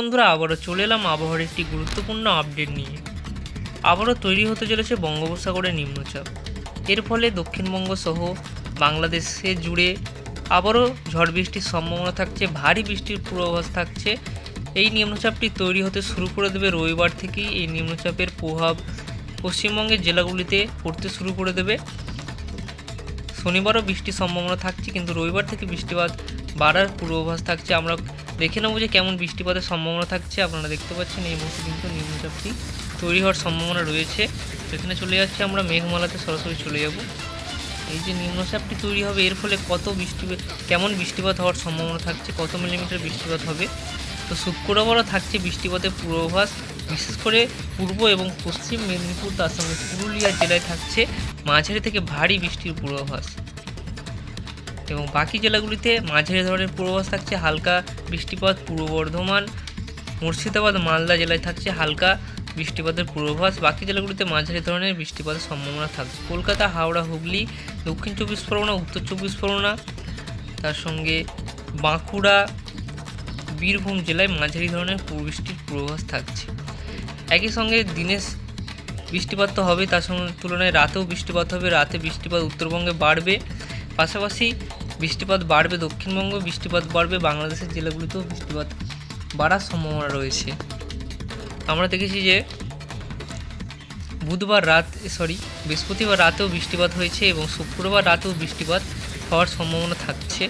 বন্ধুরা, আবারও চলে এলাম আবহাওয়ার একটি গুরুত্বপূর্ণ আপডেট নিয়ে। আবারও তৈরি হতে চলেছে বঙ্গোপসাগরের নিম্নচাপ। এর ফলে দক্ষিণবঙ্গ সহ বাংলাদেশে জুড়ে আবারও ঝড় বৃষ্টির সম্ভাবনা থাকছে, ভারী বৃষ্টির পূর্বাভাস থাকছে। এই নিম্নচাপটি তৈরি হতে শুরু করে দেবে রবিবার থেকেই। এই নিম্নচাপের প্রভাব পশ্চিমবঙ্গের জেলাগুলিতে পড়তে শুরু করে দেবে। শনিবারও বৃষ্টির সম্ভাবনা থাকছে, কিন্তু রবিবার থেকে বৃষ্টিপাত বাড়ার পূর্বাভাস থাকছে। আমরা দেখে নেব যে কেমন বৃষ্টিপাতের সম্ভাবনা থাকছে। আপনারা দেখতে পাচ্ছেন এই মুহূর্তে কিন্তু নিম্নচাপটি তৈরি হওয়ার সম্ভাবনা রয়েছে। এখানে চলে যাচ্ছে আমরা মেঘমালাতে, সরাসরি চলে যাব। এই যে নিম্নচাপটি তৈরি হবে, এর ফলে কত বৃষ্টি কেমন বৃষ্টিপাত হওয়ার সম্ভাবনা থাকছে, কত মিলিমিটার বৃষ্টিপাত হবে? তো শুক্রবারও থাকছে বৃষ্টিপাতের পূর্বাভাস, বিশেষ করে পূর্ব এবং পশ্চিম মেদিনীপুর, তার সঙ্গে পুরুলিয়া জেলায় থাকছে। মাঝারি থেকে ভারী বৃষ্টির পূর্বাভাস। এবং বাকি জেলাগুলিতে মাঝারি ধরনের পূর্বাভাস থাকছে হালকা বৃষ্টিপাত পূর্ব বর্ধমান, মুর্শিদাবাদ, মালদা জেলায় থাকছে হালকা বৃষ্টিপাতের পূর্বাভাস। বাকি জেলাগুলিতে মাঝারি ধরনের বৃষ্টিপাতের সম্ভাবনা থাকছে। কলকাতা, হাওড়া, হুগলি, দক্ষিণ চব্বিশ পরগনা, উত্তর চব্বিশ পরগনা, তার সঙ্গে বাঁকুড়া, বীরভূম জেলায় মাঝারি ধরনের বৃষ্টির পূর্বাভাস থাকছে। একই সঙ্গে দিনে বৃষ্টিপাত তো হবে তার সঙ্গে তুলনায় রাতেও বৃষ্টিপাত হবে, রাতে বৃষ্টিপাত উত্তরবঙ্গে বাড়বে। পাশাপাশি বৃষ্টিপাত বাড়বে, দক্ষিণবঙ্গ বৃষ্টিপাত বাড়বে, বাংলাদেশের জেলাগুলিতেও বৃষ্টিপাত বাড়ার সম্ভাবনা রয়েছে। আমরা দেখেছি যে বুধবার রাত সরি বৃহস্পতিবার রাতেও বৃষ্টিপাত হয়েছে এবং শুক্রবার রাতেও বৃষ্টিপাত হওয়ার সম্ভাবনা থাকছে।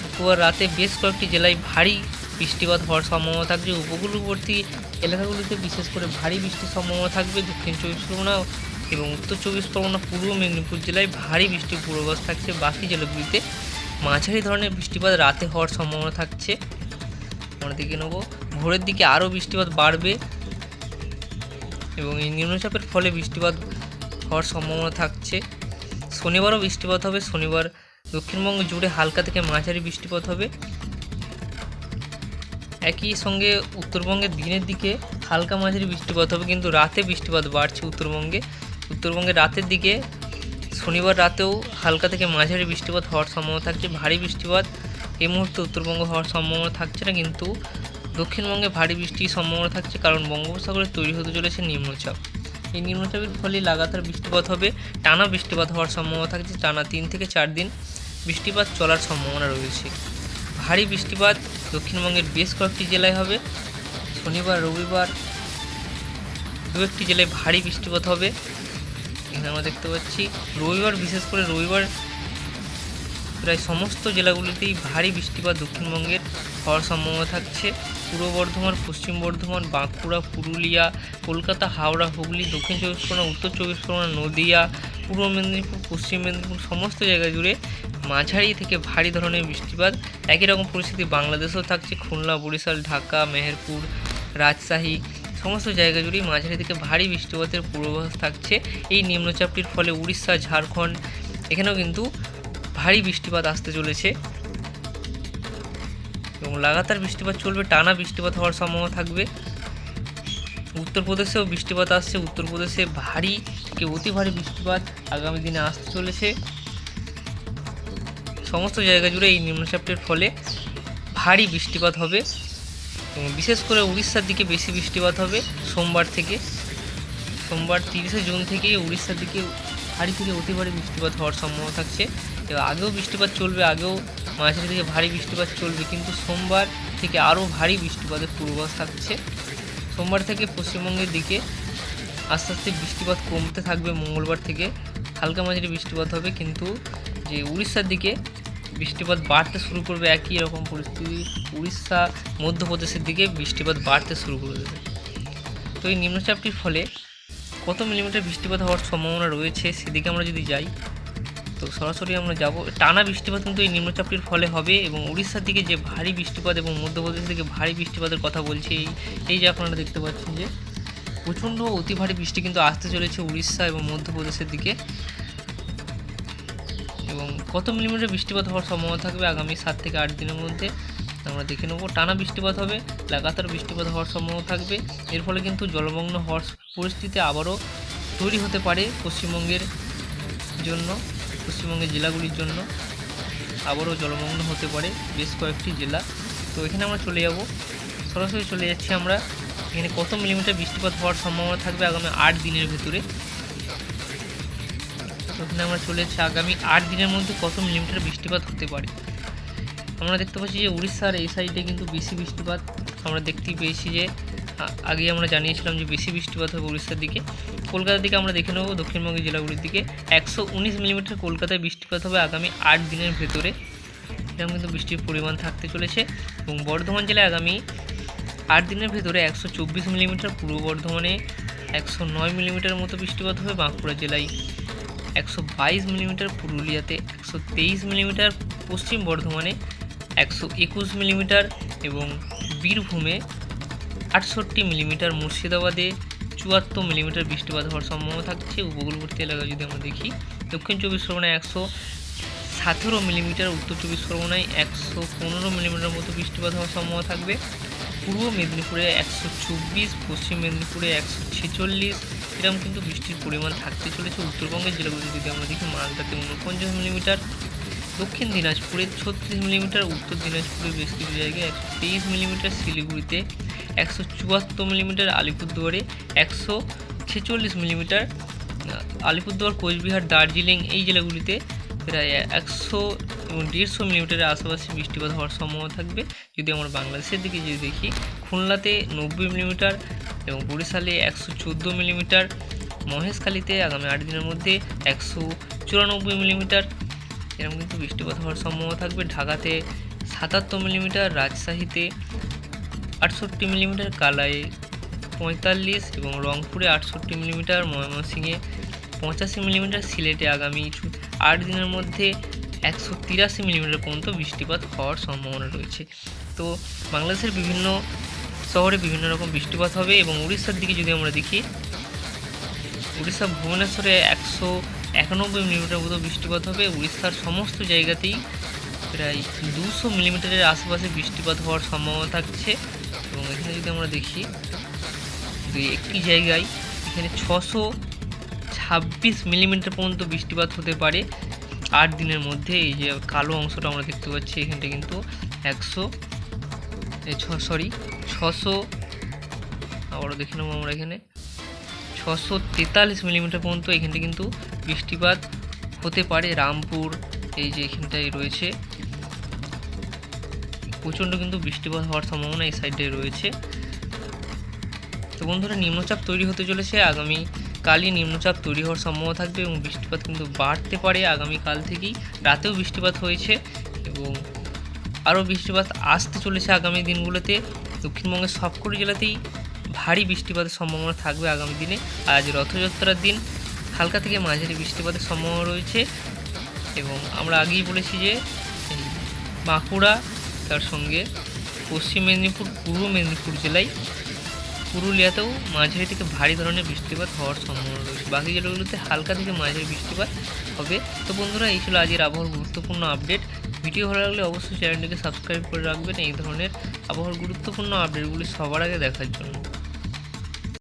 শুক্রবার রাতে বেশ কয়েকটি জেলায় ভারী বৃষ্টিপাত হওয়ার সম্ভাবনা থাকবে উপকূলবর্তী এলাকাগুলিতে বিশেষ করে ভারী বৃষ্টির সম্ভাবনা থাকবে। দক্ষিণ চব্বিশ পরগনা এবং উত্তর চব্বিশ পরগনা, পূর্ব মেদিনীপুর জেলায় ভারী বৃষ্টির পূর্বাভাস থাকছে। বাকি জেলাগুলিতে মাঝারি ধরনের বৃষ্টিপাত রাতে হওয়ার সম্ভাবনা থাকছে। আমরা দিকে নেব, ভোরের দিকে আরও বৃষ্টিপাত বাড়বে এবং এই নিম্নচাপের ফলে বৃষ্টিপাত হওয়ার সম্ভাবনা থাকছে। শনিবারও বৃষ্টিপাত হবে। শনিবার দক্ষিণবঙ্গ জুড়ে হালকা থেকে মাঝারি বৃষ্টিপাত হবে। একই সঙ্গে উত্তরবঙ্গের দিনের দিকে হালকা মাঝারি বৃষ্টিপাত হবে, কিন্তু রাতে বৃষ্টিপাত বাড়ছে উত্তরবঙ্গে। উত্তরবঙ্গে রাতের দিকে শনিবার রাতেও হালকা থেকে মাঝারি বৃষ্টিপাত হওয়ার সম্ভাবনা থাকছে, ভারী বৃষ্টিপাত এই মুহূর্তে উত্তরবঙ্গ হওয়ার সম্ভাবনা থাকছে না, কিন্তু দক্ষিণবঙ্গে ভারী বৃষ্টির সম্ভাবনা থাকছে কারণ বঙ্গোপসাগরে তৈরি হতে চলেছে নিম্নচাপ এই নিম্নচাপের ফলে লাগাতার বৃষ্টিপাত হবে, টানা বৃষ্টিপাত হওয়ার সম্ভাবনা থাকছে, টানা তিন থেকে চার দিন বৃষ্টিপাত চলার সম্ভাবনা রয়েছে। ভারী বৃষ্টিপাত দক্ষিণবঙ্গের বেশ কয়েকটি জেলায় হবে, শনিবার, রবিবার দু একটি জেলায় ভারী বৃষ্টিপাত হবে। এখানে আমরা দেখতে পাচ্ছি, রবিবার, বিশেষ করে রবিবার প্রায় সমস্ত জেলাগুলিতেই ভারী বৃষ্টিপাত দক্ষিণবঙ্গের হওয়ার সম্ভাবনা থাকছে। পূর্ব বর্ধমান, পশ্চিম বর্ধমান, বাঁকুড়া, পুরুলিয়া, কলকাতা, হাওড়া, হুগলি, দক্ষিণ চব্বিশ পরগনা, উত্তর চব্বিশ পরগনা, নদীয়া, পূর্ব মেদিনীপুর, পশ্চিম মেদিনীপুর, সমস্ত জায়গা জুড়ে মাঝারি থেকে ভারী ধরনের বৃষ্টিপাত। একই রকম পরিস্থিতি বাংলাদেশেও থাকছে। খুলনা, বরিশাল, ঢাকা, মেহেরপুর, রাজশাহী সমস্ত জায়গা জুড়েই মাঝারি থেকে ভারী বৃষ্টিপাতের পূর্বাভাস থাকছে। এই নিম্নচাপটির ফলে উড়িষ্যা, ঝাড়খণ্ড, এখানেও কিন্তু ভারী বৃষ্টিপাত আসতে চলেছে। এবং লাগাতার বৃষ্টিপাত চলবে, টানা বৃষ্টিপাত হওয়ার সম্ভাবনা থাকবে। উত্তরপ্রদেশেও বৃষ্টিপাত আসছে, উত্তরপ্রদেশে ভারী থেকে অতি ভারী বৃষ্টিপাত আগামী দিনে আসতে চলেছে। সমস্ত জায়গা জুড়ে এই নিম্নচাপটির ফলে ভারী বৃষ্টিপাত হবে। বিশেষ করে উড়িষ্যার দিকে বেশি বৃষ্টিপাত হবে সোমবার থেকে। সোমবার তিরিশে জুন থেকে উড়িষ্যার দিকে ভারী থেকে অতি ভারী বৃষ্টিপাত হওয়ার সম্ভাবনা থাকছে। এবার আগেও বৃষ্টিপাত চলবে, আগেও মাঝারি থেকে ভারী বৃষ্টিপাত চলবে, কিন্তু সোমবার থেকে আরও ভারী বৃষ্টিপাতের পূর্বাভাস থাকছে। সোমবার থেকে পশ্চিমবঙ্গের দিকে আস্তে আস্তে বৃষ্টিপাত কমতে থাকবে, মঙ্গলবার থেকে হালকা মাঝারি বৃষ্টিপাত হবে, কিন্তু যে উড়িষ্যার দিকে বৃষ্টিপাত বাড়তে শুরু করবে একই রকম পরিস্থিতি। উড়িষ্যা, মধ্যপ্রদেশের দিকে বৃষ্টিপাত বাড়তে শুরু করে দেবে। তো এই নিম্নচাপটির ফলে কত মিলিমিটার বৃষ্টিপাত হওয়ার সম্ভাবনা রয়েছে সেদিকে আমরা যদি যাই, তো সরাসরি আমরা যাব। টানা বৃষ্টিপাত কিন্তু এই নিম্নচাপটির ফলে হবে এবং উড়িষ্যার দিকে যে ভারী বৃষ্টিপাত এবং মধ্যপ্রদেশ থেকে ভারী বৃষ্টিপাতের কথা বলছি, এই এই যে আপনারা দেখতে পাচ্ছেন যে প্রচণ্ড অতি ভারী বৃষ্টি কিন্তু আসতে চলেছে উড়িষ্যা এবং মধ্যপ্রদেশের দিকে। এবং কত মিলিমিটার বৃষ্টিপাত হওয়ার সম্ভাবনা থাকবে আগামী সাত থেকে আট দিনের মধ্যে। আমরা দেখে নেব, টানা বৃষ্টিপাত হবে, লাগাতার বৃষ্টিপাত হওয়ার সম্ভাবনা থাকবে। এর ফলে কিন্তু জলমগ্ন হওয়ার পরিস্থিতি আবারও তৈরি হতে পারে পশ্চিমবঙ্গের জন্য, পশ্চিমবঙ্গের জেলাগুলির জন্য। আবারও জলমগ্ন হতে পারে বেশ কয়েকটি জেলা। তো এখানে আমরা চলে যাব। সরাসরি চলে যাচ্ছি আমরা। এখানে কত মিলিমিটার বৃষ্টিপাত হওয়ার সম্ভাবনা থাকবে আগামী আট দিনের ভেতরে। ওখানে আমরা চলে যাচ্ছি আগামী আট দিনের মধ্যে কত মিলিমিটার বৃষ্টিপাত হতে পারে। আমরা দেখতে পাচ্ছি যে উড়িষ্যার এই সাইডে কিন্তু বেশি বৃষ্টিপাত। আমরা দেখতেই পেয়েছি যে, আ- আগেই আমরা জানিয়েছিলাম যে বেশি বৃষ্টিপাত হবে উড়িষ্যার দিকে। কলকাতার দিকে আমরা দেখে নেব দক্ষিণবঙ্গের জেলাগুলির দিকে। একশো উনিশ মিলিমিটার কলকাতায় বৃষ্টিপাত হবে আগামী আট দিনের ভেতরে। এরকম কিন্তু বৃষ্টির পরিমাণ থাকতে চলেছে এবং বর্ধমান জেলায় আগামী আট দিনের ভেতরে একশো চব্বিশ মিলিমিটার, পূর্ব বর্ধমানে একশো নয় মিলিমিটার মতো বৃষ্টিপাত হবে বাঁকুড়া জেলায়। একশো বাইশ মিলিমিটার, পুরুলিয়াতে একশো তেইশ মিলিমিটার, পশ্চিম বর্ধমানে একশো একুশ মিলিমিটার এবং বীরভূমে আটষট্টি মিলিমিটার, মুর্শিদাবাদে চুয়াত্তর মিলিমিটার বৃষ্টিপাত হওয়ার সম্ভাবনা থাকছে। উপকূলবর্তী এলাকায় যদি আমরা দেখি, দক্ষিণ চব্বিশ পরগনায় একশো সতেরো মিলিমিটার, উত্তর চব্বিশ পরগনায় একশো পনেরো মিলিমিটার মতো বৃষ্টিপাত হওয়ার সম্ভাবনা থাকবে। পূর্ব মেদিনীপুরে একশো চব্বিশ, পশ্চিম মেদিনীপুরে একশো ছেচল্লিশ। এরকম কিন্তু বৃষ্টির পরিমাণ থাকতে চলেছে। উত্তরবঙ্গের জেলাগুলি যদি আমরা দেখি মালদাতে উনপঞ্চাশ মিলিমিটার। দক্ষিণ দিনাজপুরে ছত্রিশ মিলিমিটার, উত্তর দিনাজপুরে বেশ কিছু জায়গায় একশো তেইশ মিলিমিটার। শিলিগুড়িতে একশো চুয়াত্তর মিলিমিটার। আলিপুরদুয়ারে একশো ছেচল্লিশ মিলিমিটার। আলিপুরদুয়ার, কোচবিহার, দার্জিলিং এই জেলাগুলিতে প্রায় একশো এবং দেড়শো মিলিমিটারের আশেপাশে বৃষ্টিপাত হওয়ার সম্ভাবনা থাকবে। যদি আমরা বাংলাদেশের দিকে যদি দেখি, খুলনাতে নব্বই মিলিমিটার এবং বরিশালে একশো চোদ্দ মিলিমিটার, মহেশখালীতে আগামী আট দিনের মধ্যে একশো চুরানব্বই মিলিমিটার। এরকম কিন্তু বৃষ্টিপাত হওয়ার সম্ভাবনা থাকবে। ঢাকাতে সাতাত্তর মিলিমিটার, রাজশাহীতে আটষট্টি মিলিমিটার কালায়ে পঁয়তাল্লিশ এবং রংপুরে আটষট্টি মিলিমিটার, ময়মনসিংহে পঁচাশি মিলিমিটার। সিলেটে আগামী আট দিনের মধ্যে একশো তিরাশি মিলিমিটার পর্যন্ত বৃষ্টিপাত হওয়ার সম্ভাবনা রয়েছে। তো বাংলাদেশের বিভিন্ন শহরে বিভিন্ন রকম বৃষ্টিপাত হবে এবং উড়িষ্যার দিকে যদি আমরা দেখি, উড়িষ্যা ভুবনেশ্বরে একশো একানব্বই মিলিমিটার মতো বৃষ্টিপাত হবে। উড়িষ্যার সমস্ত জায়গাতেই প্রায় দুশো মিলিমিটারের আশেপাশে বৃষ্টিপাত হওয়ার সম্ভাবনা থাকছে। এবং এখানে যদি আমরা দেখি দুই একটি জায়গায় এখানে ছশো ছাব্বিশ মিলিমিটার পর্যন্ত বৃষ্টিপাত হতে পারে আট দিনের মধ্যে এই যে কালো অংশটা আমরা দেখতে পাচ্ছি, এখানটা কিন্তু একশো সরি ছশো, আবারও দেখে নেব আমরা এখানে, ছশো তেতাল্লিশ মিলিমিটার পর্যন্ত এখানটা কিন্তু বৃষ্টিপাত হতে পারে, রামপুর এই যে এখানটায় রয়েছে। প্রচণ্ড কিন্তু বৃষ্টিপাত হওয়ার সম্ভাবনা এই সাইডে রয়েছে। তো বন্ধুরা, নিম্নচাপ তৈরি হতে চলেছে, আগামী কালই নিম্নচাপ তৈরি হওয়ার সম্ভাবনা থাকবে এবং বৃষ্টিপাত কিন্তু বাড়তে পারে আগামী কাল থেকেই। রাতেও বৃষ্টিপাত হয়েছে এবং আরও বৃষ্টিপাত আসতে চলেছে আগামী দিনগুলোতে। দক্ষিণবঙ্গের সবকটি জেলাতেই ভারী বৃষ্টিপাতের সম্ভাবনা থাকবে আগামী দিনে। আজ রথযাত্রার দিন হালকা থেকে মাঝারি বৃষ্টিপাতের সম্ভাবনা রয়েছে এবং আমরা আগেই বলেছি যে বাঁকুড়া, তার সঙ্গে পশ্চিম মেদিনীপুর, পূর্ব মেদিনীপুর জেলায় পুরুলিয়াতেও মাঝারি থেকে ভারী ধরনের বৃষ্টিপাত হওয়ার সম্ভাবনা রয়েছে। বাকি জেলাগুলোতে হালকা থেকে মাঝারি বৃষ্টিপাত হবে। তো বন্ধুরা, এই ছিল আজকের আবহাওয়ার গুরুত্বপূর্ণ আপডেট। ভিডিও ভালো লাগলে অবশ্যই চ্যানেলটিকে সাবস্ক্রাইব করে রাখবেন এই ধরনের আবহাওয়ার গুরুত্বপূর্ণ আপডেটগুলি সবার আগে দেখার জন্য।